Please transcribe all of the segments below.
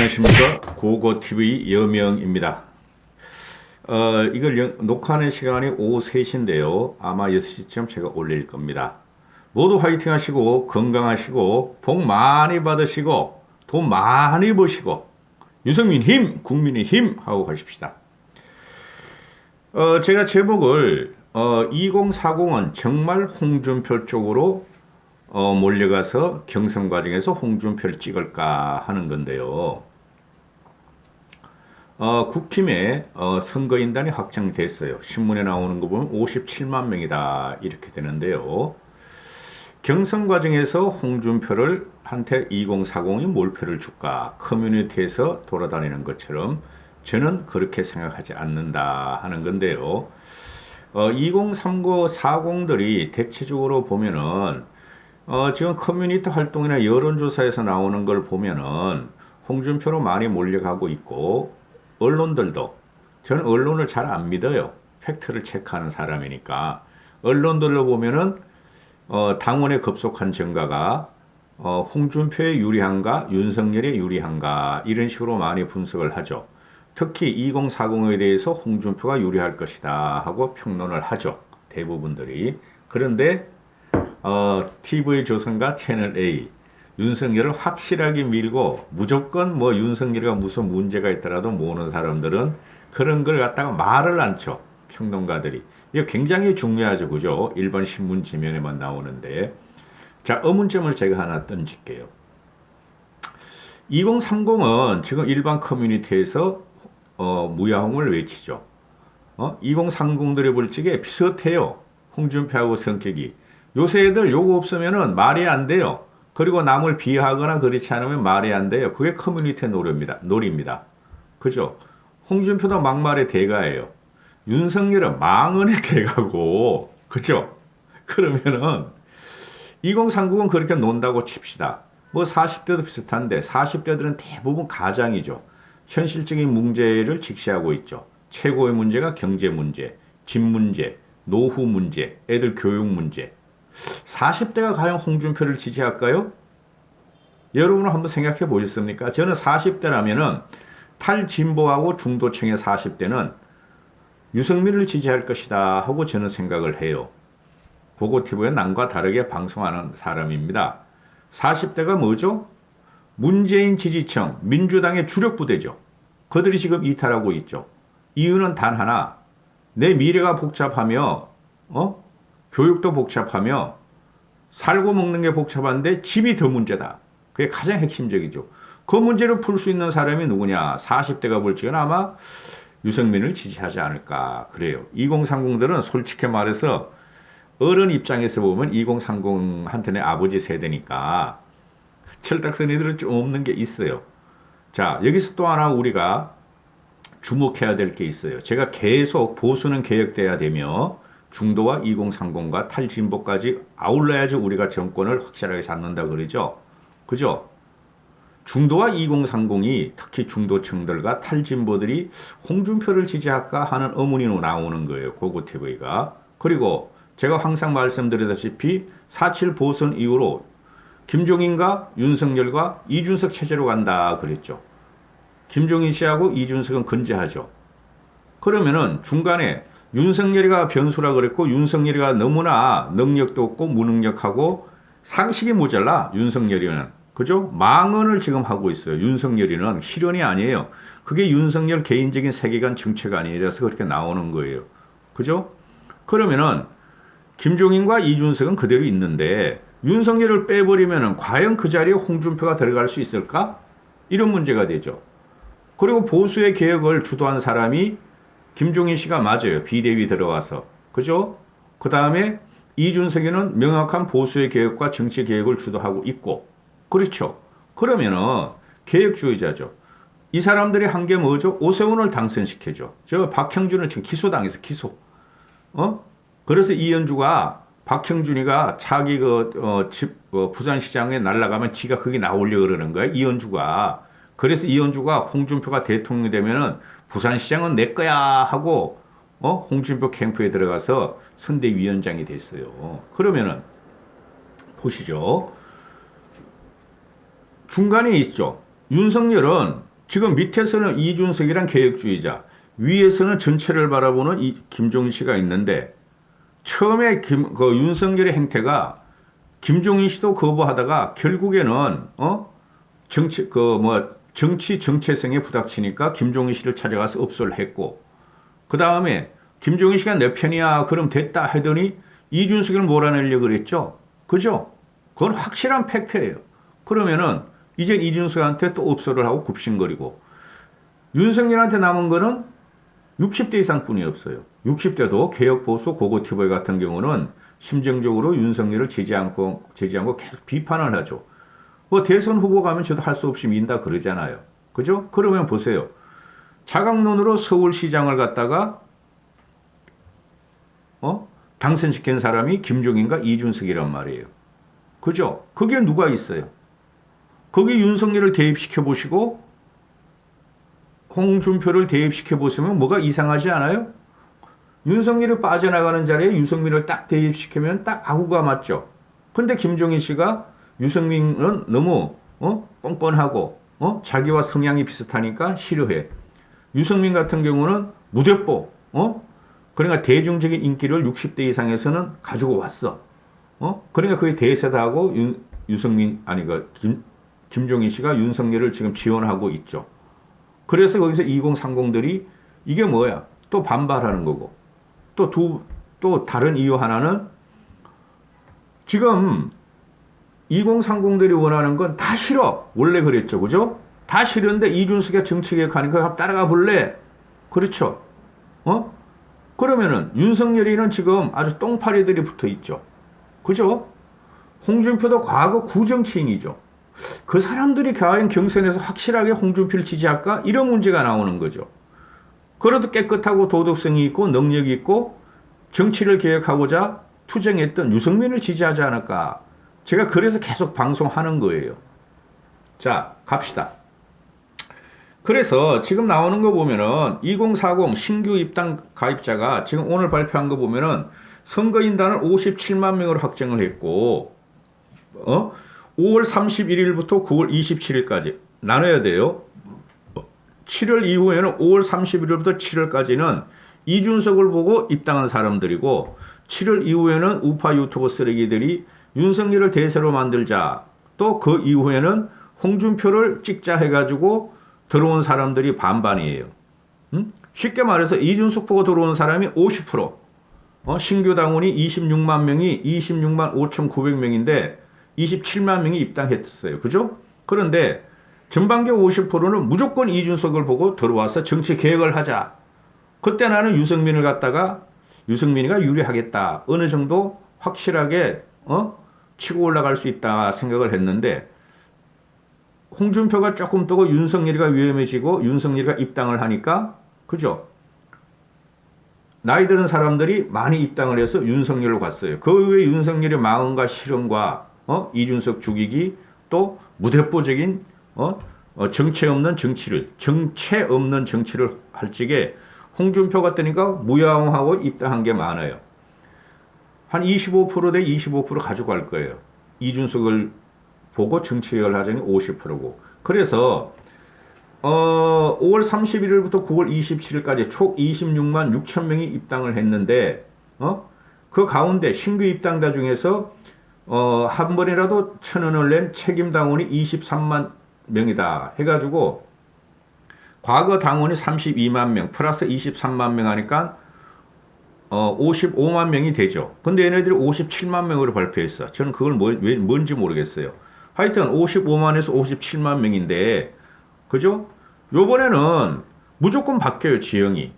안녕하십니까? 고고TV 여명입니다. 어, 이걸 연- 녹화하는 시간이 오후 3시인데요. 아마 6시쯤 제가 올릴 겁니다. 모두 화이팅 하시고 건강하시고 복 많이 받으시고 돈 많이 버시고 유승민 힘 국민의 힘 하고 가십시다. 어, 제가 제목을 어, 2040은 정말 홍준표 쪽으로 어, 몰려가서 경선 과정에서 홍준표를 찍을까 하는 건데요. 어, 국힘에 어, 선거인단이 확정됐어요. 신문에 나오는 거 보면 57만 명이다 이렇게 되는데요. 경선 과정에서 홍준표를 한테 2040이 몰표를 줄까 커뮤니티에서 돌아다니는 것처럼 저는 그렇게 생각하지 않는다 하는 건데요. 어, 2039, 40들이 대체적으로 보면은 어, 지금 커뮤니티 활동이나 여론조사에서 나오는 걸 보면은 홍준표로 많이 몰려가고 있고 언론들도 저는 언론을 잘 안 믿어요. 팩트를 체크하는 사람이니까 언론들로 보면은 어, 당원에 급속한 증가가 어, 홍준표에 유리한가 윤석열에 유리한가 이런 식으로 많이 분석을 하죠. 특히 2040에 대해서 홍준표가 유리할 것이다 하고 평론을 하죠. 대부분들이. 그런데 어, TV 조선과 채널 A 윤석열을 확실하게 밀고 무조건 뭐 윤석열이가 무슨 문제가 있더라도 모으는 사람들은 그런 걸 갖다가 말을 않죠. 평론가들이. 이거 굉장히 중요하죠. 그죠? 일반 신문 지면에만 나오는데. 자, 의문점을 제가 하나 던질게요. 2030은 지금 일반 커뮤니티에서 어, 무야홍을 외치죠. 어? 2030들이 볼 적에 비슷해요. 홍준표하고 성격이. 요새 애들 요거 없으면은 말이 안 돼요. 그리고 남을 비하하거나 그렇지 않으면 말이 안 돼요. 그게 커뮤니티 놀입니다. 놀입니다. 그죠? 홍준표도 막말의 대가예요. 윤석열은 망언의 대가고, 그죠? 그러면은 2030은 그렇게 논다고 칩시다. 뭐 40대도 비슷한데 40대들은 대부분 가장이죠. 현실적인 문제를 직시하고 있죠. 최고의 문제가 경제 문제, 집 문제, 노후 문제, 애들 교육 문제. 40대가 과연 홍준표를 지지할까요? 여러분은 한번 생각해 보셨습니까? 저는 40대라면은 탈진보하고 중도층의 40대는 유승민을 지지할 것이다 하고 저는 생각을 해요. 보고티브의 남과 다르게 방송하는 사람입니다. 40대가 뭐죠? 문재인 지지층, 민주당의 주력 부대죠. 그들이 지금 이탈하고 있죠. 이유는 단 하나. 내 미래가 복잡하며, 어? 교육도 복잡하며, 살고 먹는 게 복잡한데 집이 더 문제다. 그게 가장 핵심적이죠. 그 문제를 풀 수 있는 사람이 누구냐? 40대가 볼 적은 아마 유승민을 지지하지 않을까. 그래요. 2030들은 솔직히 말해서 어른 입장에서 보면 2030한테는 아버지 세대니까 철딱서니들은 좀 없는 게 있어요. 자, 여기서 또 하나 우리가 주목해야 될 게 있어요. 제가 계속 보수는 개혁돼야 되며 중도와 2030과 탈진보까지 아울러야지 우리가 정권을 확실하게 잡는다 그러죠. 그죠? 중도와 2030이 특히 중도층들과 탈진보들이 홍준표를 지지할까 하는 의문이 나오는 거예요. 고고TV가. 그리고 제가 항상 말씀드리다시피 4.7 보선 이후로 김종인과 윤석열과 이준석 체제로 간다 그랬죠. 김종인 씨하고 이준석은 건재하죠. 그러면은 중간에 윤석열이가 변수라 그랬고 윤석열이가 너무나 능력도 없고 무능력하고 상식이 모자라 윤석열이는 그죠? 망언을 지금 하고 있어요. 윤석열이는 실현이 아니에요. 그게 윤석열 개인적인 세계관 정책 아니라서 그렇게 나오는 거예요. 그죠? 그러면은 김종인과 이준석은 그대로 있는데 윤석열을 빼버리면은 과연 그 자리에 홍준표가 들어갈 수 있을까? 이런 문제가 되죠. 그리고 보수의 개혁을 주도한 사람이 김종인 씨가 맞아요. 비대위 들어와서. 그죠? 그 다음에 이준석이는 명확한 보수의 개혁과 정치 개혁을 주도하고 있고. 그렇죠. 그러면은 개혁주의자죠. 이 사람들이 한 게 뭐죠? 오세훈을 당선시켜줘. 저 박형준은 지금 기소당해서 기소. 어? 그래서 이현주가 박형준이가 자기 그, 어, 집, 어, 부산시장에 날라가면 지가 거기 나오려 그러는 거야. 이현주가. 그래서 이현주가 홍준표가 대통령이 되면은 부산시장은 내 거야 하고, 어? 홍준표 캠프에 들어가서 선대위원장이 됐어요. 그러면은, 보시죠. 중간에 있죠. 윤석열은 지금 밑에서는 이준석이란 개혁주의자, 위에서는 전체를 바라보는 이 김종인 씨가 있는데 처음에 김, 그 윤석열의 행태가 김종인 씨도 거부하다가 결국에는 어 정치 그 뭐 정치 정체성에 부닥치니까 김종인 씨를 찾아가서 업소를 했고 그 다음에 김종인 씨가 내 편이야 그럼 됐다 하더니 이준석을 몰아내려고 그랬죠 그죠 그건 확실한 팩트예요 그러면은 이제 이준석한테 또 업소를 하고 굽신거리고 윤석열한테 남은 거는 60대 이상뿐이 없어요. 60대도 개혁 보수 고고 티보이 같은 경우는 심정적으로 윤석열을 지지 않고 지지 않고 계속 비판을 하죠. 뭐 대선 후보 가면 저도 할 수 없이 민다 그러잖아요. 그죠? 그러면 보세요. 자강론으로 서울시장을 갖다가 어? 당선시킨 사람이 김종인과 이준석이란 말이에요. 그죠? 그게 누가 있어요? 거기 윤석열을 대입시켜 보시고 홍준표를 대입시켜 보시면 뭐가 이상하지 않아요? 윤석열이 빠져나가는 자리에 유승민을 딱 대입시키면 딱 아구가 맞죠. 근데 김종인 씨가 유승민은 너무 어? 뻔뻔하고 어? 자기와 성향이 비슷하니까 싫어해. 유승민 같은 경우는 무대뽀 어? 그러니까 대중적인 인기를 60대 이상에서는 가지고 왔어. 어? 그러니까 그게 대세다 하고 윤, 유승민 아니 그 김, 김종인 씨가 윤석열을 지금 지원하고 있죠. 그래서 거기서 2030들이 이게 뭐야? 또 반발하는 거고. 또 두, 또 다른 이유 하나는 지금 2030들이 원하는 건 다 싫어. 원래 그랬죠. 그죠? 다 싫은데 이준석이 정치개혁 하니까 따라가 볼래? 그렇죠. 어? 그러면은 윤석열이는 지금 아주 똥파리들이 붙어 있죠. 그죠? 홍준표도 과거 구정치인이죠. 그 사람들이 과연 경선에서 확실하게 홍준표를 지지할까? 이런 문제가 나오는 거죠. 그래도 깨끗하고 도덕성이 있고 능력이 있고 정치를 개혁하고자 투쟁했던 유승민을 지지하지 않을까? 제가 그래서 계속 방송하는 거예요. 자, 갑시다. 그래서 지금 나오는 거 보면은 2040 신규 입당 가입자가 지금 오늘 발표한 거 보면은 선거인단을 57만 명으로 확정을 했고, 어? 5월 31일부터 9월 27일까지 나눠야 돼요. 7월 이후에는 5월 31일부터 7월까지는 이준석을 보고 입당한 사람들이고 7월 이후에는 우파 유튜버 쓰레기들이 윤석열을 대세로 만들자 또 그 이후에는 홍준표를 찍자 해가지고 들어온 사람들이 반반이에요. 음? 쉽게 말해서 이준석 보고 들어온 사람이 50%, 어? 신규 당원이 26만 명이 26만 5,900명인데 27만 명이 입당했어요. 그죠? 그런데 전반기 50%는 무조건 이준석을 보고 들어와서 정치 개혁을 하자. 그때 나는 유승민을 갖다가 유승민이가 유리하겠다. 어느 정도 확실하게 어? 치고 올라갈 수 있다 생각을 했는데 홍준표가 조금 뜨고 윤석열이가 위험해지고 윤석열이가 입당을 하니까 그죠? 나이 드는 사람들이 많이 입당을 해서 윤석열로 갔어요. 그 외에 윤석열의 마음과 실험과 어? 이준석 죽이기 또 무대뽀적인 어? 어, 정체 없는 정치를 정체 없는 정치를 할 적에 홍준표 같으니까 무양하고 입당한 게 많아요. 한 25%대 25% 가져갈 거예요. 이준석을 보고 정치개혁을 하자니 50%고. 그래서 어, 5월 31일부터 9월 27일까지 총 26만 6천 명이 입당을 했는데 어? 그 가운데 신규 입당자 중에서 어, 한 번이라도 천 원을 낸 책임 당원이 23만 명이다 해가지고 과거 당원이 32만 명 플러스 23만 명 하니까 어, 55만 명이 되죠. 근데 얘네들이 57만 명으로 발표했어. 저는 그걸 뭐, 왜, 뭔지 모르겠어요. 하여튼 55만에서 57만 명인데, 그죠? 요번에는 무조건 바뀌어요, 지형이.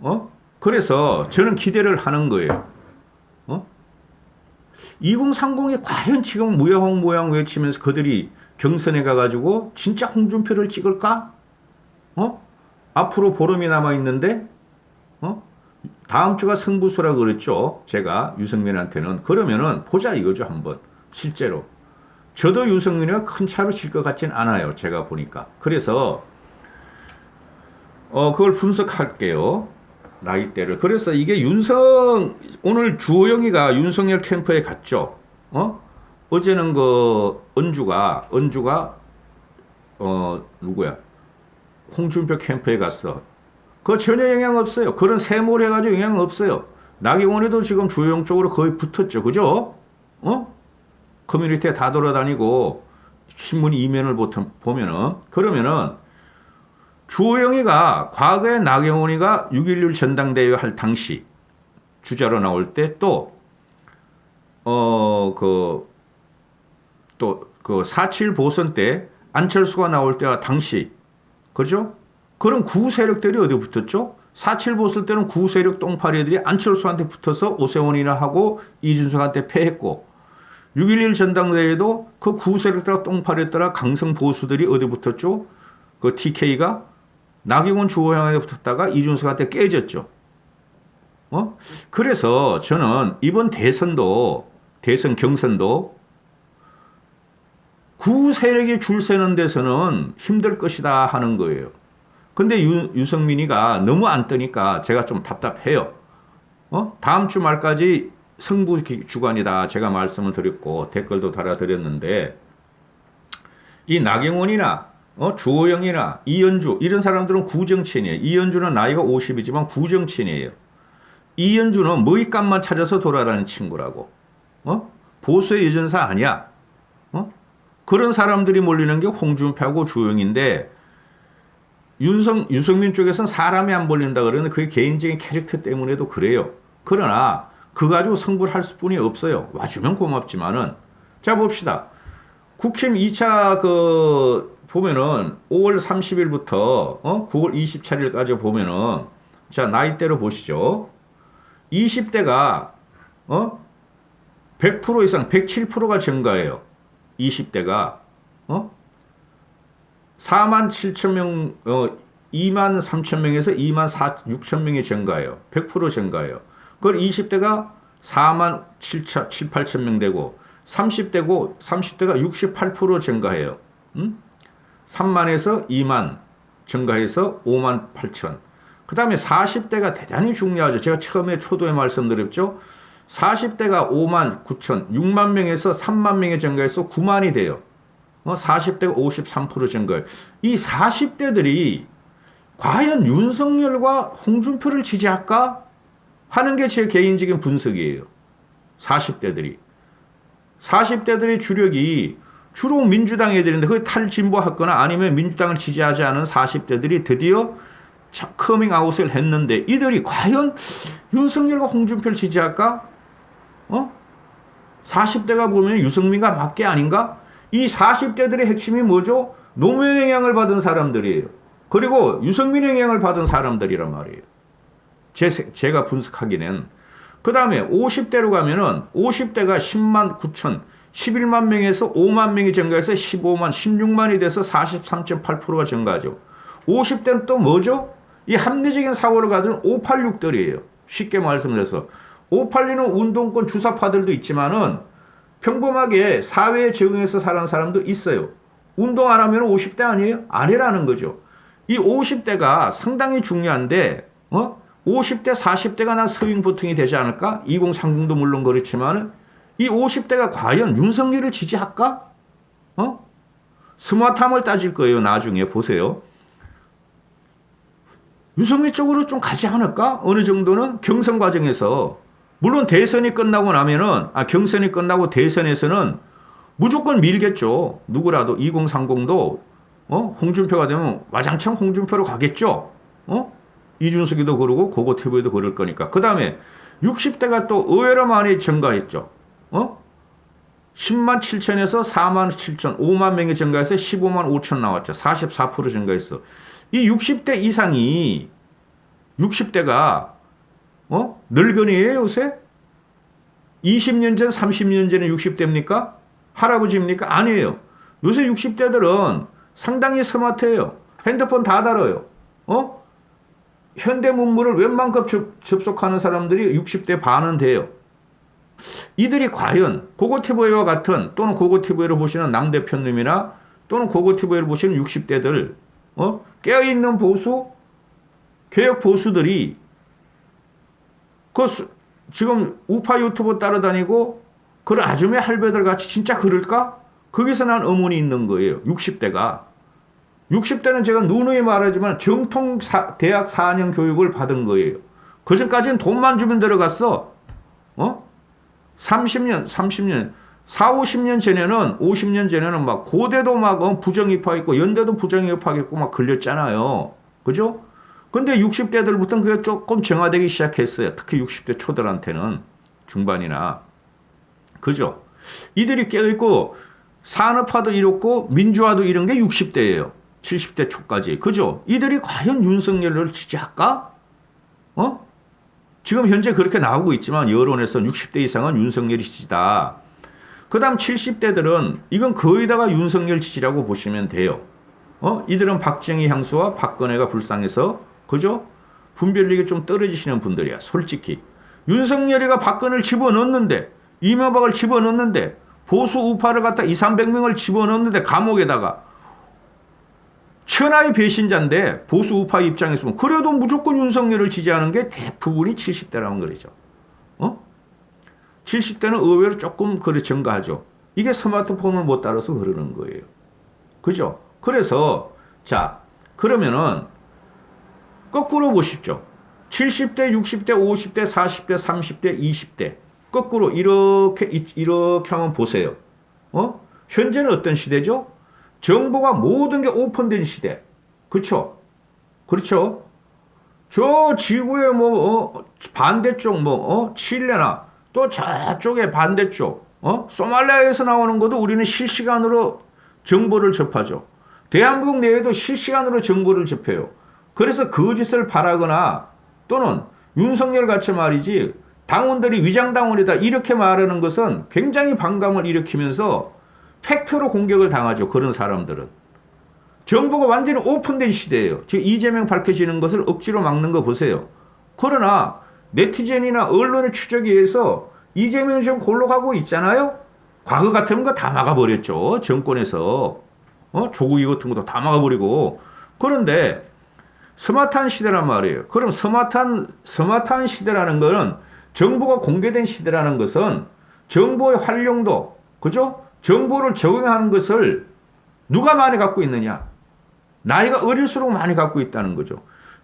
어? 그래서 저는 기대를 하는 거예요. 어? 2030이 과연 지금 무야홍 모양 외치면서 그들이 경선에 가가지고 진짜 홍준표를 찍을까? 어? 앞으로 보름이 남아 있는데, 어? 다음 주가 승부수라 그랬죠. 제가 유승민한테는 그러면은 보자 이거죠 한번 실제로. 저도 유승민이가 큰 차로 질것 같진 않아요. 제가 보니까. 그래서 어 그걸 분석할게요. 나이대를. 그래서 이게 윤성 오늘 주호영이가 윤석열 캠프에 갔죠. 어? 어제는 그 은주가 은주가 어 누구야? 홍준표 캠프에 갔어. 그거 전혀 영향 없어요. 그런 세몰 해가지고 영향 없어요. 나경원이도 지금 주호영 쪽으로 거의 붙었죠. 그죠? 어? 커뮤니티에 다 돌아다니고 신문 이면을 보면은 그러면은 주호영이가 과거에 나경원이가 6.16 전당대회 할 당시 주자로 나올 때 또 어 그 또그 47 보선 때 안철수가 나올 때와 당시 그죠? 그런 구 세력들이 어디 붙었죠? 47 보선 때는 구 세력 똥파리들이 안철수한테 붙어서 오세훈이나 하고 이준석한테 패했고 6.11 전당대회도 그 구 세력들 똥파리들아 강성 보수들이 어디 붙었죠? 그 TK가 나경원 주호영에 붙었다가 이준석한테 깨졌죠. 어? 그래서 저는 이번 대선도 대선 경선도 구 세력이 줄 세는 데서는 힘들 것이다 하는 거예요. 근데 유, 유성민이가 너무 안 뜨니까 제가 좀 답답해요. 어? 다음 주 말까지 승부 기- 주관이다 제가 말씀을 드렸고 댓글도 달아드렸는데 이 나경원이나 어, 주호영이나 이현주 이런 사람들은 구정치인이에요. 이현주는 나이가 50이지만 구정치인이에요. 이현주는 먹잇감만 찾아서 돌아다니는 친구라고. 어? 보수의 예전사 아니야. 어? 그런 사람들이 몰리는 게 홍준표하고 주호영인데 윤성, 유승민 쪽에서는 사람이 안 몰린다 그러는데 그게 개인적인 캐릭터 때문에도 그래요. 그러나 그 가지고 승부를 할 수뿐이 없어요. 와주면 고맙지만은 자 봅시다. 국힘 2차 그 보면은 5월 30일부터 어 9월 27일까지 보면은 자 나이대로 보시죠. 20대가 어 100% 이상 107%가 증가해요. 20대가 어 4만 7천 명, 어, 2만 3천 명에서 2만 4, 6천 명이 증가해요. 100% 증가해요. 그걸 20대가 4만 7천, 7, 8천 명 되고, 30대고, 30대가 68% 증가해요. 음? 3만에서 2만 증가해서 5만 8천. 그 다음에 40대가 대단히 중요하죠. 제가 처음에 초도에 말씀드렸죠. 40대가 5만 9천, 6만 명에서 3만 명이 증가해서 9만이 돼요. 어, 40대가 53% 증가해요. 이 40대들이 과연 윤석열과 홍준표를 지지할까? 하는 게 제 개인적인 분석이에요. 40대들이. 40대들의 주력이 주로 민주당 애들인데 그 탈진보하거나 아니면 민주당을 지지하지 않은 40대들이 드디어 자- 커밍아웃을 했는데 이들이 과연 윤석열과 홍준표를 지지할까? 어? 40대가 보면 유승민과 맞게 아닌가? 이 40대들의 핵심이 뭐죠? 노무현 영향을 받은 사람들이에요. 그리고 유승민 영향을 받은 사람들이란 말이에요. 제, 제가 분석하기는. 그 다음에 50대로 가면은 50대가 10만 9천, 11만 명에서 5만 명이 증가해서 15만, 16만이 돼서 43.8%가 증가하죠. 50대는 또 뭐죠? 이 합리적인 사고를 가진 586들이에요. 쉽게 말씀드려서. 582는 운동권 주사파들도 있지만은 평범하게 사회에 적응해서 살아는 사람도 있어요. 운동 안 하면 50대 아니에요? 아니라는 거죠. 이 50대가 상당히 중요한데, 어? 50대, 40대가 난 서윙 보통이 되지 않을까? 2030도 물론 그렇지만, 이 50대가 과연 윤석열을 지지할까? 어? 스마트함을 따질 거예요, 나중에. 보세요. 윤석열 쪽으로 좀 가지 않을까? 어느 정도는 경선 과정에서. 물론 대선이 끝나고 나면은, 아, 경선이 끝나고 대선에서는 무조건 밀겠죠. 누구라도 2030도, 어? 홍준표가 되면 와장창 홍준표로 가겠죠. 어? 이준석이도 그러고 고고TV도 그럴 거니까. 그 다음에 60대가 또 의외로 많이 증가했죠. 어? 10만 7천에서 4만 7천, 5만 명이 증가해서 15만 5천 나왔죠. 44% 증가했어. 이 60대 이상이 60대가 어? 늙은이에요, 요새? 20년 전, 30년 전에 60대입니까? 할아버지입니까? 아니에요. 요새 60대들은 상당히 스마트해요. 핸드폰 다 달아요. 어? 현대 문물을 웬만큼 접, 접속하는 사람들이 60대 반은 돼요. 이들이 과연 고고티브웨이와 같은 또는 고고티브웨이를 보시는 남 대표님이나 또는 고고티브웨이를 보시는 60대들 어? 깨어있는 보수 개혁 보수들이 그 수- 지금 우파 유튜브 따라다니고 그런 아줌의 할배들 같이 진짜 그럴까? 거기서 난 의문이 있는 거예요. 60대가 60대는 제가 누누이 말하지만 정통 사- 대학 4년 교육을 받은 거예요. 그 전까지는 돈만 주면 들어갔어. 어? 30년, 30년, 4, 50년 전에는, 50년 전에는 막 고대도 막 어, 부정입학했고, 연대도 부정입학했고 막 걸렸잖아요. 그죠? 근데 60대들부터는 그게 조금 정화되기 시작했어요. 특히 60대 초들한테는. 중반이나. 그죠? 이들이 깨어있고, 산업화도 이렇고, 민주화도 이런 게 60대예요. 70대 초까지. 그죠? 이들이 과연 윤석열을 지지할까? 어? 지금 현재 그렇게 나오고 있지만 여론에서 60대 이상은 윤석열이 지지다. 그 다음 70대들은 이건 거의 다가 윤석열 지지라고 보시면 돼요. 어? 이들은 박정희 향수와 박근혜가 불쌍해서 그죠? 분별력이 좀 떨어지시는 분들이야. 솔직히. 윤석열이가 박근혜를 집어넣는데 이명박을 집어넣는데 보수 우파를 갖다 2, 300명을 집어넣는데 감옥에다가 천하의 배신자인데 보수 우파 입장에서 보면 그래도 무조건 윤석열을 지지하는 게 대부분이 70대라는 거죠. 어? 70대는 의외로 조금 그래 증가하죠. 이게 스마트폰을 못 따라서 그러는 거예요. 그죠? 그래서 자 그러면은 거꾸로 보십시오. 70대, 60대, 50대, 40대, 30대, 20대 거꾸로 이렇게 이- 이렇게 한번 보세요. 어? 현재는 어떤 시대죠? 정보가 모든 게 오픈된 시대. 그렇죠? 그렇죠? 저 지구의 뭐 어, 반대쪽 뭐 어, 칠레나 또 저쪽에 반대쪽 어? 소말리아에서 나오는 것도 우리는 실시간으로 정보를 접하죠. 대한민국 내에도 실시간으로 정보를 접해요. 그래서 거짓을 바라거나 또는 윤석열 같이 말이지 당원들이 위장당원이다 이렇게 말하는 것은 굉장히 반감을 일으키면서 팩트로 공격을 당하죠. 그런 사람들은. 정보가 완전히 오픈된 시대예요. 지금 이재명 밝혀지는 것을 억지로 막는 거 보세요. 그러나 네티즌이나 언론의 추적에 의해서 이재명이 지금 골로 가고 있잖아요. 과거 같은 거 다 막아버렸죠. 정권에서. 어? 조국이 같은 것도 다 막아버리고. 그런데 스마트한 시대란 말이에요. 그럼 스마트한, 스마트한 시대라는 거는 정보가 공개된 시대라는 것은 정보의 활용도, 그죠? 정보를 적용하는 것을 누가 많이 갖고 있느냐? 나이가 어릴수록 많이 갖고 있다는 거죠.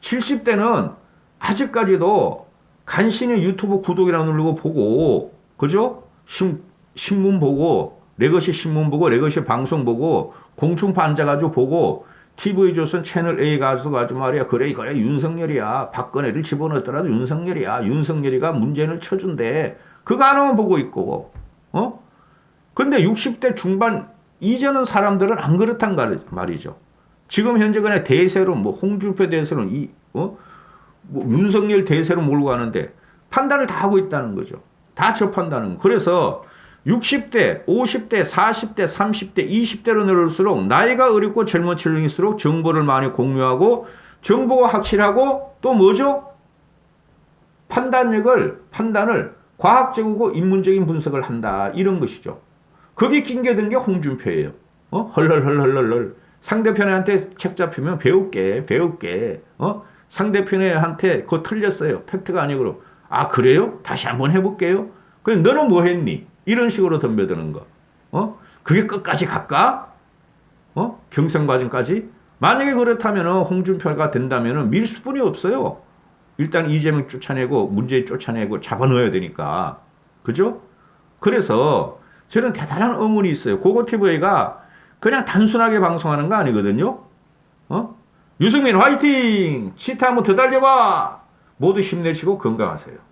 70대는 아직까지도 간신히 유튜브 구독이나 누르고 보고, 그죠? 신, 신문 보고, 레거시 신문 보고, 레거시 방송 보고, 공중파 앉아가지고 보고, TV조선 채널 A 가서 가지고 말이야. 그래, 그래, 윤석열이야. 박근혜를 집어넣더라도 윤석열이야. 윤석열이가 문재인을 쳐준대. 그거 하나만 보고 있고, 어? 근데 60대 중반 이전은 사람들은 안 그렇단 말- 말이죠. 지금 현재 그냥 대세로 뭐 홍준표 대세로 이 어? 뭐 윤석열 대세로 몰고 가는데 판단을 다 하고 있다는 거죠. 다 접한다는 거. 그래서 60대, 50대, 40대, 30대, 20대로 늘을수록 나이가 어리고 젊은 층일수록 정보를 많이 공유하고 정보가 확실하고 또 뭐죠? 판단력을 판단을 과학적이고 인문적인 분석을 한다 이런 것이죠. 거기 낑겨든 게 홍준표예요. 어? 헐헐헐헐헐. 상대편한테 책 잡히면 배울게, 배울게. 어? 상대편한테 그거 틀렸어요. 팩트가 아니고. 아, 그래요? 다시 한번 해볼게요. 그럼 너는 뭐 했니? 이런 식으로 덤벼드는 거. 어? 그게 끝까지 갈까? 어? 경선 과정까지? 만약에 그렇다면 홍준표가 된다면 밀 수뿐이 없어요. 일단 이재명 쫓아내고 문재인 쫓아내고 잡아넣어야 되니까. 그죠? 그래서 저는 대단한 의문이 있어요. 고고TV가 그냥 단순하게 방송하는 거 아니거든요. 어? 유승민 화이팅! 치타 한번 더 달려봐! 모두 힘내시고 건강하세요.